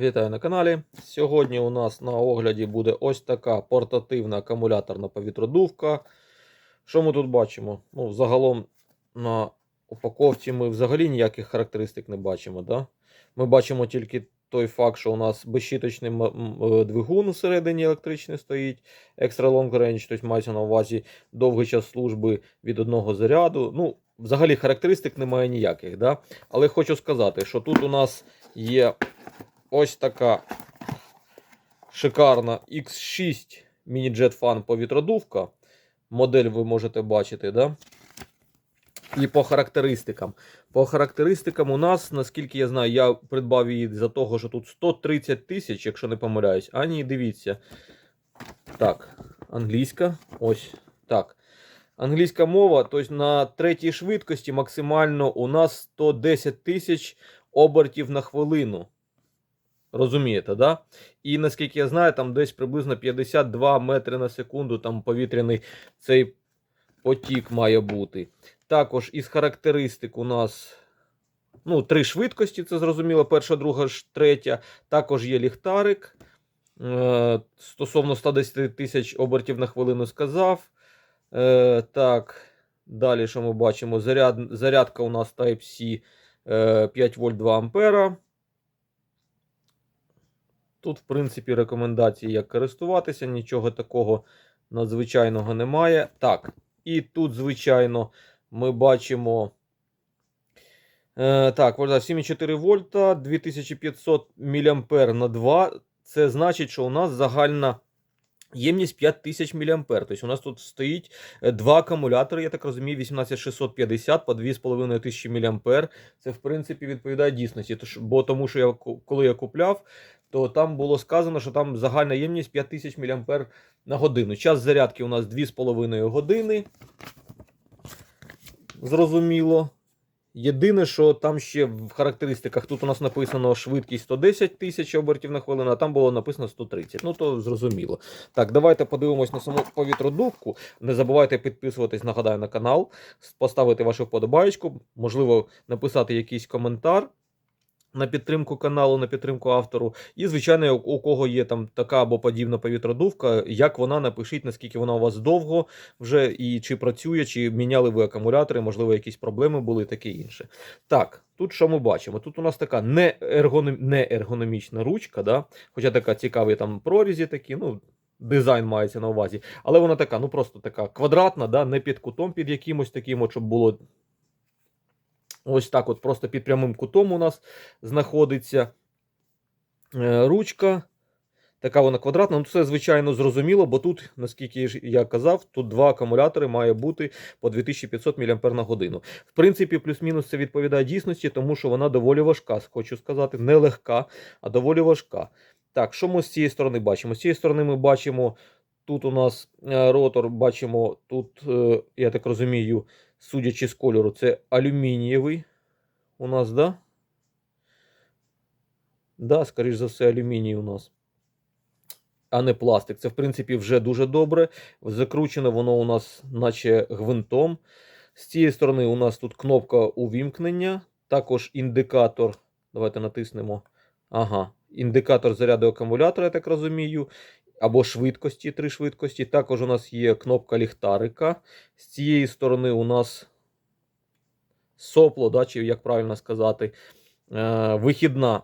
Вітаю на каналі. Сьогодні у нас на огляді буде ось така портативна акумуляторна повітродувка. Що ми тут бачимо? Ну, Загалом на упаковці ми взагалі ніяких характеристик не бачимо. Да? Ми бачимо тільки той факт, що у нас безщіточний е, двигун всередині електричний стоїть, Extra Long Range, тобто мається на увазі довгий час служби від одного заряду. Ну, Взагалі характеристик немає ніяких. Да? Але хочу сказати, що тут у нас є ось така шикарна X6 Mini-Jet Fan повітродувка. Модель ви можете бачити, да? І по характеристикам. По характеристикам у нас, наскільки я знаю, я придбав її за того, що тут 130 тисяч, якщо не помиляюсь. А ні, дивіться. Так, англійська. Ось так. Англійська мова, тобто на третій швидкості максимально у нас 110 тисяч обертів на хвилину. Розумієте, да? І наскільки я знаю, там десь приблизно 52 метри на секунду там повітряний цей потік має бути. Також із характеристик у нас ну, три швидкості, це зрозуміло, перша, друга, третя. Також є ліхтарик. Е, стосовно 110 тисяч обертів на хвилину сказав. Е, так, далі що ми бачимо? Заряд, зарядка у нас Type-C е, 5 вольт 2 ампера. Тут, в принципі, рекомендації, як користуватися, нічого такого надзвичайного немає. Так, і тут, звичайно, ми бачимо. Е, так, 7,4 вольта, 2500 мА на 2. Це значить, що у нас загальна ємність 5000 мА. Тобто у нас тут стоїть е, два акумулятори, я так розумію, 18650 по 2500 мА. Це, в принципі, відповідає дійсності. Бо тому, що я коли я купляв, то там було сказано, що там загальна ємність 5000 мА на годину. Час зарядки у нас 2,5 години. Зрозуміло. Єдине, що там ще в характеристиках тут у нас написано швидкість 110 тисяч обертів на хвилину, а там було написано 130. Ну то зрозуміло. Так, давайте подивимось на саму повітродувку. Не забувайте підписуватись, нагадаю, на канал, поставити вашу вподобаєчку, можливо, написати якийсь коментар на підтримку каналу, на підтримку автору. І, звичайно, у кого є там така або подібна повітродувка, як вона напишіть, наскільки вона у вас довго вже і чи працює, чи міняли ви акумулятори, можливо, якісь проблеми були, таке інше. Так, тут що ми бачимо? Тут у нас така не, ергоном... не ергономічна ручка, да? хоча така цікаві там прорізі такі, ну. Дизайн мається на увазі, але вона така, ну просто така квадратна, да, не під кутом, під якимось таким, щоб було Ось так, от просто під прямим кутом у нас знаходиться е, ручка. Така вона квадратна. Ну, це, звичайно, зрозуміло, бо тут, наскільки я казав, тут два акумулятори має бути по 2500 мАч. В принципі, плюс-мінус це відповідає дійсності, тому що вона доволі важка, хочу сказати, не легка, а доволі важка. Так, що ми з цієї сторони бачимо? З цієї сторони ми бачимо, тут у нас е, ротор, бачимо, тут, е, я так розумію, судячи з кольору, це алюмінієвий у нас, да? Да, скоріш за все, алюміній у нас. А не пластик. Це, в принципі, вже дуже добре. Закручене воно у нас, наче гвинтом. З цієї сторони у нас тут кнопка увімкнення, також індикатор. Давайте натиснемо. Ага, індикатор заряду акумулятора, я так розумію. Або швидкості, три швидкості. Також у нас є кнопка ліхтарика. З цієї сторони у нас сопло, да, чи як правильно сказати, е, вихідна.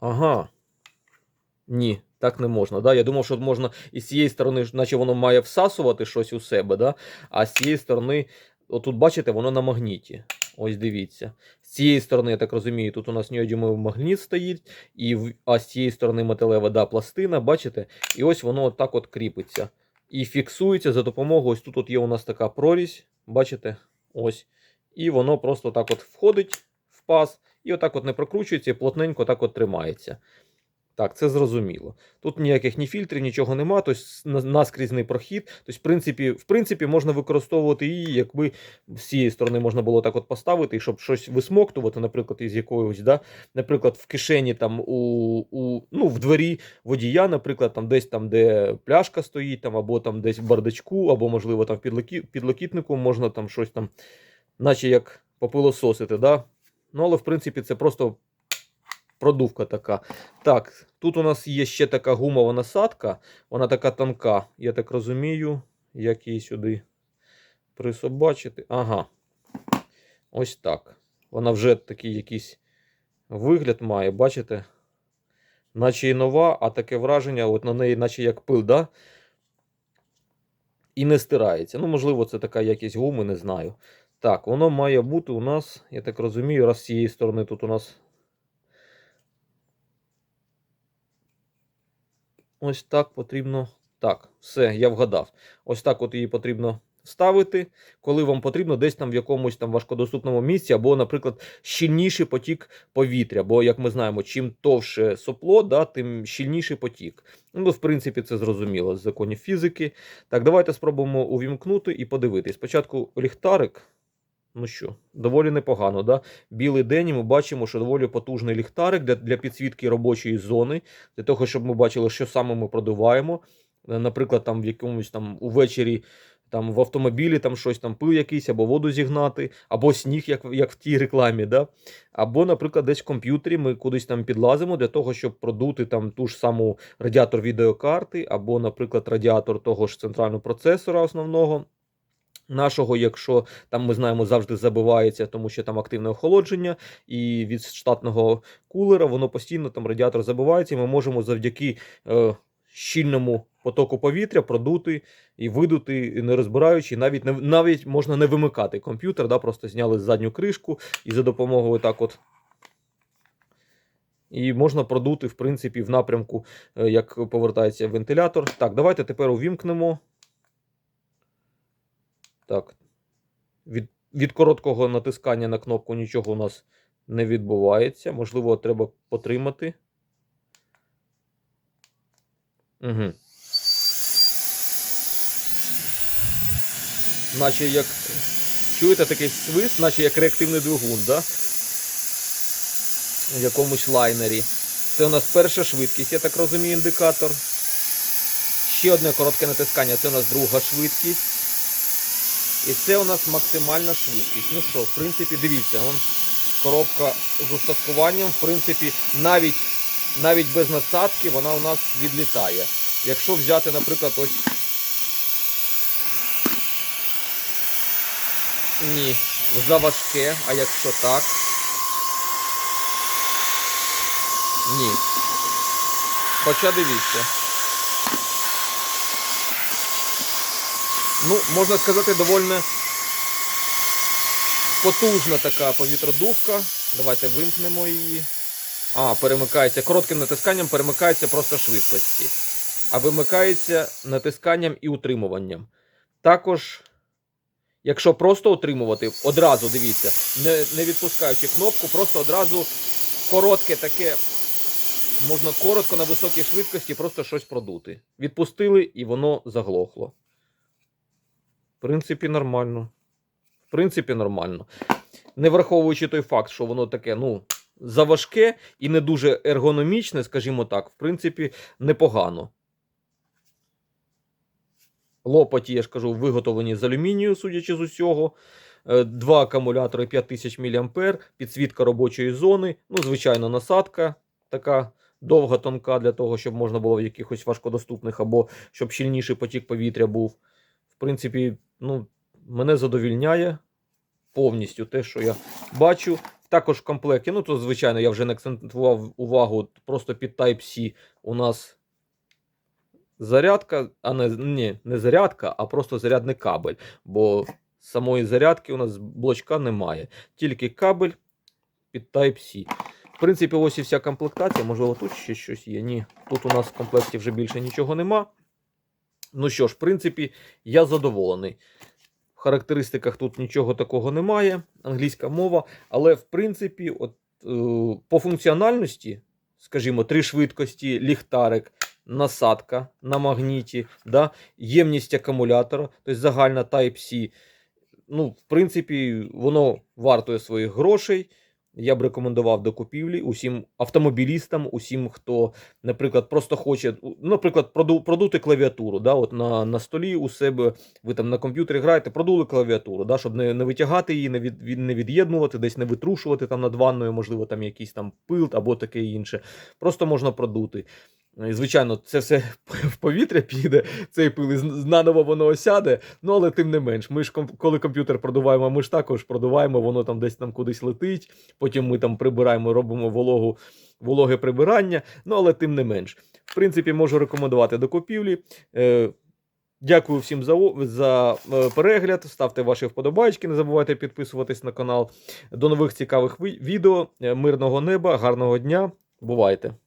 Ага. Ні, так не можна. Да? Я думав, що можна із цієї сторони, наче воно має всасувати щось у себе, да? а з цієї сторони, отут бачите, воно на магніті. Ось дивіться. З цієї сторони, я так розумію, тут у нас неодімовий магніт стоїть, і а з цієї сторони металева да, пластина, бачите? І ось воно так от кріпиться. І фіксується за допомогою. Ось тут от є у нас така прорізь, бачите? Ось. І воно просто так от входить в паз, і отак от не прокручується, і плотненько так от тримається. Так, це зрозуміло. Тут ніяких ні фільтрів, нічого нема, тобто наскрізний прохід. Тобто, в принципі, в принципі, можна використовувати її, якби з цієї сторони можна було так от поставити, і щоб щось висмоктувати, наприклад, із якогось, да? наприклад, в кишені там у, у ну, в дворі водія, наприклад, там десь там, де пляшка стоїть, там, або там десь в бардачку, або, можливо, там в підлокі, підлокітнику можна там щось там, наче як попилососити. Да? Ну, але в принципі, це просто продувка така. Так, тут у нас є ще така гумова насадка, вона така тонка, я так розумію, як її сюди присобачити. Ага. Ось так. Вона вже такий якийсь вигляд має, бачите? Наче і нова, а таке враження, от на неї, наче як пил, да? І не стирається. Ну, можливо, це така якість гуми, не знаю. Так, воно має бути у нас, я так розумію, раз з цієї сторони тут у нас. Ось так потрібно. Так, все, я вгадав. Ось так от її потрібно ставити, коли вам потрібно десь там в якомусь там важкодоступному місці, або, наприклад, щільніший потік повітря. Бо, як ми знаємо, чим товше сопло, да, тим щільніший потік. Ну, в принципі, це зрозуміло з законів фізики. Так, давайте спробуємо увімкнути і подивитись. Спочатку ліхтарик. Ну що, доволі непогано, да? Білий день, і ми бачимо, що доволі потужний ліхтарик для, для підсвітки робочої зони, для того, щоб ми бачили, що саме ми продуваємо. Е, Наприклад, там в якомусь там увечері там в автомобілі там щось там пил якийсь, або воду зігнати, або сніг, як, як в тій рекламі. Да? Або, наприклад, десь в комп'ютері ми кудись там підлазимо для того, щоб продути там ту ж саму радіатор відеокарти, або, наприклад, радіатор того ж центрального процесора основного. Нашого, якщо там ми знаємо, завжди забивається, тому що там активне охолодження, і від штатного кулера воно постійно там радіатор забивається, і ми можемо завдяки е, щільному потоку повітря продути і видути, не розбираючи, навіть не навіть можна не вимикати комп'ютер, да, просто зняли задню кришку і за допомогою так от. І можна продути, в принципі, в напрямку, е, як повертається вентилятор. Так, давайте тепер увімкнемо. Так. Від, від короткого натискання на кнопку нічого у нас не відбувається. Можливо, треба потримати. Угу. Наче як. Чуєте такий свист, наче як реактивний двигун, да? В якомусь лайнері. Це у нас перша швидкість, я так розумію, індикатор. Ще одне коротке натискання, це у нас друга швидкість. І це у нас максимальна швидкість. Ну що, в принципі, дивіться, вон коробка з устаткуванням, в принципі, навіть, навіть без насадки вона у нас відлітає. Якщо взяти, наприклад, ось. Ні, заважке, а якщо так. Ні. Хоча дивіться. Ну, можна сказати, доволі потужна така повітродувка. Давайте вимкнемо її. А, перемикається. Коротким натисканням перемикається просто швидкості. А вимикається натисканням і утримуванням. Також, якщо просто утримувати, одразу дивіться, не, не відпускаючи кнопку, просто одразу коротке таке. Можна коротко на високій швидкості просто щось продути. Відпустили і воно заглохло. Принципі, нормально. В принципі, нормально. Не враховуючи той факт, що воно таке, ну, заважке і не дуже ергономічне, скажімо так, в принципі, непогано. Лопаті, я ж кажу, виготовлені з алюмінію, судячи з усього. Е, Два акумулятори 5000 мА, підсвітка робочої зони. Ну, звичайно, насадка така довга, тонка, для того, щоб можна було в якихось важкодоступних або щоб щільніший потік повітря був. В принципі, ну, мене задовільняє повністю те, що я бачу. Також в комплекті, ну то, звичайно, я вже не акцентував увагу, просто під Type-C у нас зарядка, а не, ні, не зарядка, а просто зарядний кабель. Бо самої зарядки у нас блочка немає. Тільки кабель під Type-C. В принципі, ось і вся комплектація. Можливо, тут ще щось є. Ні, тут у нас в комплекті вже більше нічого нема. Ну що ж, в принципі, я задоволений. В характеристиках тут нічого такого немає. Англійська мова. Але, в принципі, от, е, по функціональності, скажімо, три швидкості, ліхтарик, насадка на магніті, да, ємність акумулятора, тобто загальна Type-C. Ну, в принципі, воно вартує своїх грошей. Я б рекомендував до купівлі усім автомобілістам, усім, хто, наприклад, просто хоче, наприклад, проду, продути клавіатуру. Да, от на, на столі у себе ви там на комп'ютері граєте, продули клавіатуру, да, щоб не, не витягати її, не, від- не від'єднувати, десь не витрушувати там над ванною, можливо, там якийсь там пил або таке інше. Просто можна продути. І, звичайно, це все в повітря піде, цей пил і наново воно осяде. Ну, але тим не менш, ми ж коли комп'ютер продуваємо, ми ж також продуваємо, воно там десь там кудись летить. Потім ми там прибираємо, робимо вологу, вологе прибирання. Ну, але тим не менш. В принципі, можу рекомендувати до купівлі. Е, Дякую всім за, за е, перегляд. Ставте ваші вподобайки, не забувайте підписуватись на канал. До нових цікавих відео. Е, Мирного неба, гарного дня. Бувайте!